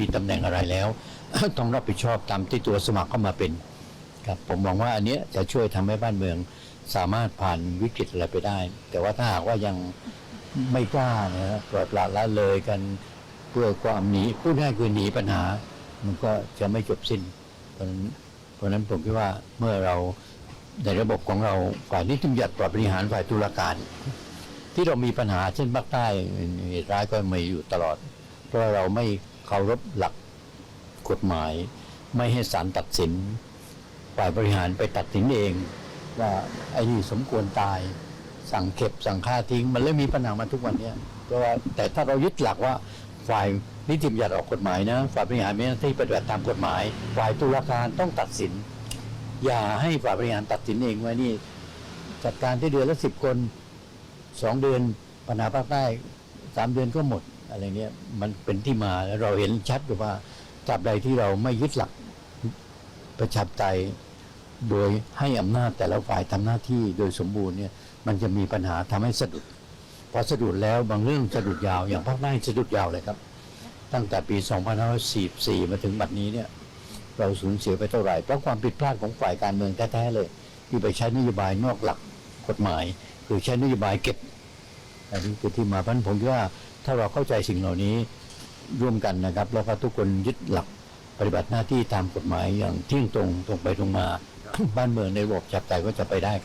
มีตำแหน่งอะไรแล้ว ต้องรับผิดชอบตามที่ตัวสมัครเข้ามาเป็นครับผมมองว่าอันเนี้ยจะช่วยทำให้บ้านเมืองสามารถผ่านวิกฤตอะไรไปได้ แต่ว่าถ้าหากว่ายังไม่กล้านะปล่อยปละละเลยกันเพื่อความหนีพูดง่ายคือหนีปัญหา มันก็จะไม่จบสิ้น เพราะนั้นเพราะนั้นผมคิดว่าเมื่อเราในระบบของเราฝ่ายนิติบัญญัติฝ่ายบริหารฝ่ายตุลาการ ที่เรามีปัญหาเช่นภาคใต้เหตุร้ายก็มีอยู่ตลอด เพราะเราไม่ เคารพหลักกฎหมาย ไม่ให้ศาลตัดสิน ฝ่ายบริหารไปตัดสินเอง ว่าไอ้นี่สมควรตาย สั่งเก็บสั่งฆ่าทิ้ง มันเริ่มมีปัญหามาทุกวันเนี้ยเพราะว่าแต่ถ้าเรายึดหลักว่าฝ่ายนิติบัญญัติออกกฎหมายนะฝ่ายบริหารมีหน้าที่ปฏิบัติตามกฎหมาย ฝ่ายตุลาการต้องตัดสิน อย่าให้ฝ่ายบริหารตัดสินเองว่านี่จัดการที่เดือนละสิบคนสองเดือนปัญหาภาคใต้สามเดือนก็หมด อะไรเนี้ยมันเป็นที่มาแล้วเราเห็นชัดอยู่ว่าจับใดที่เราไม่ยึดหลักประชาธิปไตยโดยให้อำนาจแต่ละฝ่ายทำหน้าที่โดยสมบูรณ์เนี่ย มันจะมีปัญหาทำให้สะดุดพอสะดุดแล้วบางเรื่องสะดุดยาวอย่างภาคใต้สะดุดยาวเลยครับ ตั้งแต่ปี 2544 มาถึงบัดนี้เนี่ย เราสูญเสียไปเท่าไหร่เพราะความผิดพลาดของฝ่ายการเมืองแท้ๆเลย ที่ไปใช้นโยบายนอกหลักกฎหมาย คือใช้นโยบายเก็บ อันนี้คือที่มาเพราะฉะนั้นผมคิดว่าถ้าเราเข้าใจสิ่งเหล่านี้ร่วมกันนะครับ แล้วก็ทุกคนยึดหลักปฏิบัติหน้าที่ตามกฎหมายอย่างเที่ยงตรงตรงไปตรงมา บ้านเมืองในระบบจับใจก็จะไปได้ครับ